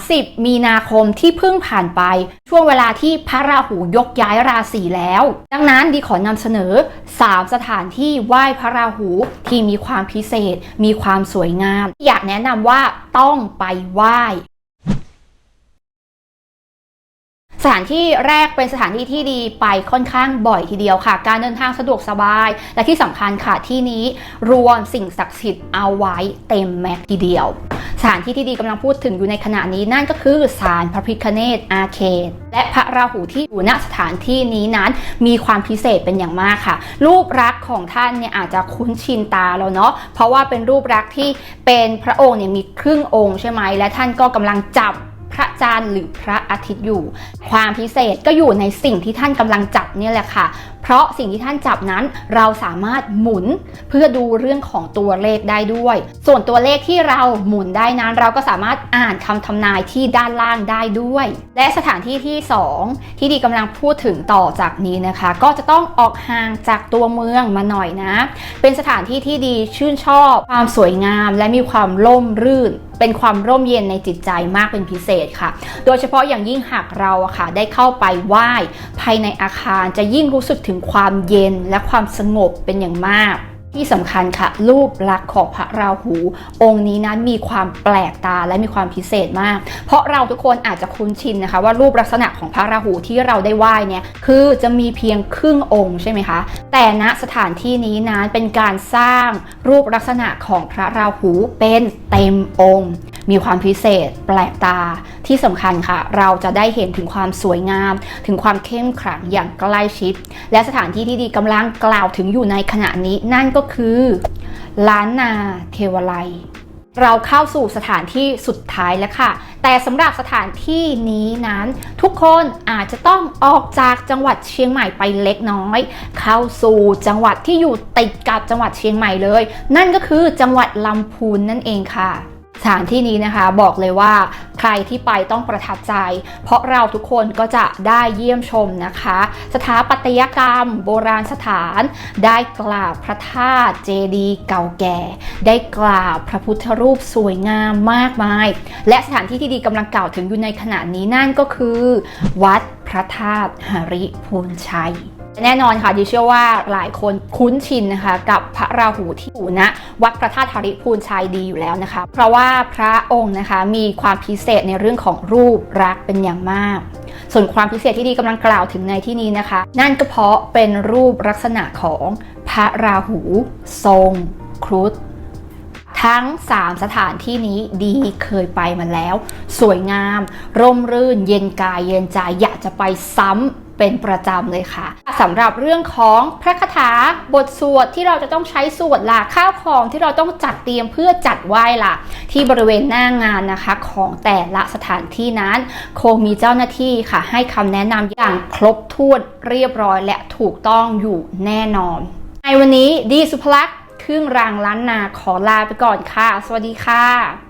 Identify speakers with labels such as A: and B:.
A: 30 มีนาคมที่เพิ่งผ่านไป ช่วงเวลาที่พระราหูยกย้ายราศีแล้ว ดังนั้นดีขอนำเสนอ 3 สถานที่ไหว้พระราหูที่มีความพิเศษ มีความสวยงาม อยากแนะนำว่าต้องไปไหว้สถานที่แรกเป็นสถานที่ที่ดีไปค่อนข้างบ่อยทีเดียวค่ะ การเดินทางสะดวกสบาย และที่สำคัญค่ะที่นี้รวมสิ่งศักดิ์สิทธิ์เอาไว้เต็มแม็กทีเดียว ถานที่ที่ดีกำลังพูดถึงอยู่ในขณะนี้นั่นก็คือศาลพระพิคเนตอาเคนและพระราหูที่อยู่ณสถานที่นี้นั้นมีความพิเศษเป็นอย่างมากค่ะ รูปลักษณ์ของท่านเนี่ยอาจจะคุ้นชินตาเราเนาะเพราะว่าเป็นรูปลักษณ์ที่เป็นพระองค์เนี่ยมีครึ่งองค์ใช่ไหมและท่านก็กำลังจับ ระจันทร์หรือพระอาทิตย์อยู่ ความพิเศษก็อยู่ในสิ่งที่ท่านกำลังจับเนี่ยแหละค่ะ เพราะสิ่งที่ท่านจับนั้นเราสามารถหมุนเพื่อดูเรื่องของตัวเลขได้ด้วย ส่วนตัวเลขที่เราหมุนได้นั้น เราก็สามารถอ่านคำทำนายที่ด้านล่างได้ด้วย และสถานที่ที่ 2 ที่ดีกำลังพูดถึงต่อจากนี้นะคะ ก็จะต้องออกห่างจากตัวเมืองมาหน่อยนะ เป็นสถานที่ที่ดีชื่นชอบ ความสวยงาม และมีความร่มรื่น เป็นความร่มเย็นในจิตใจมากเป็นพิเศษค่ะ โดยเฉพาะอย่างยิ่งหากเราอะค่ะ ได้เข้าไปไหว้ภายในอาคารจะยิ่งรู้สึกถึงความเย็นและความสงบเป็นอย่างมาก ที่สำคัญค่ะ รูปลักษณ์ของพระราหู องค์นี้นั้นมีความแปลกตาและมีความพิเศษมาก เพราะเราทุกคนอาจจะคุ้นชินนะคะ ว่ารูปลักษณะของพระราหูที่เราได้ไหว้เนี่ยคือจะมีเพียงครึ่งองค์ใช่ไหมคะ แต่ณสถานที่นี้นั้นเป็นการสร้างรูปลักษณะของพระราหูเป็นเต็มองค์ มีความพิเศษ แปลกตาที่สำคัญค่ะ เราจะได้เห็นถึงความสวยงาม ถึงความเข้มขลังอย่างใกล้ชิด และสถานที่ที่ดีกำลังกล่าวถึงอยู่ในขณะนี้นั่นก็คือล้านนาเทวไลยเราเข้าสู่สถานที่สุดท้ายแล้วค่ะ แต่สำหรับสถานที่นี้นั้น ทุกคนอาจจะต้องออกจากจังหวัดเชียงใหม่ไปเล็กน้อย เข้าสู่จังหวัดที่อยู่ติดกับจังหวัดเชียงใหม่เลย นั่นก็คือจังหวัดลำพูนนั่นเองค่ะ ถานที่นี้นะคะบอกเลยว่าใครที่ไปต้องประทับใจ เพราะเราทุกคนก็จะได้เยี่ยมชมนะคะ สถาปัตยกรรม โบราณสถาน ได้กราบพระธาตุเจดีย์เก่าแก่ ได้กราบพระพุทธรูปสวยงามมากมาย และสถานที่ที่ดีกำลังกล่าวถึงอยู่ในขณะนี้นั่นก็คือ วัดพระธาตุหริพูนชัย แน่นอนค่ะดิเชื่อว่าหลายคนคุ้นชินนะคะ กับพระราหูที่อยู่ณวัดพระธาตุธริพูนชัยดีอยู่แล้วนะคะ เพราะว่าพระองค์นะคะมีความพิเศษในเรื่องของรูปรักเป็นอย่างมาก ส่วนความพิเศษที่ดีกำลังกล่าวถึงในที่นี้นะคะ นั่นก็เพราะเป็นรูปลักษณะของพระราหู ทรง ครุฑทั้ง 3 สถานที่นี้ดีเคยไปมาแล้ว สวยงาม ร่มรื่น เย็นกายเย็นใจอยากจะไปซ้ำเป็นประจำเลยค่ะ สำหรับเรื่องของพระคาถาบทสวดที่เราจะต้องใช้สวดล่ะข้าวของที่เราต้องจัดเตรียมเพื่อจัดไหว้ล่ะ ที่บริเวณหน้างานนะคะของแต่ละสถานที่นั้นคงมีเจ้าหน้าที่ค่ะ ให้คำแนะนำอย่างครบถ้วนเรียบร้อยและถูกต้องอยู่แน่นอน ในวันนี้ดีสุภลักษณ์ครึ่งรางล้านนาขอลาไปก่อนค่ะ สวัสดีค่ะ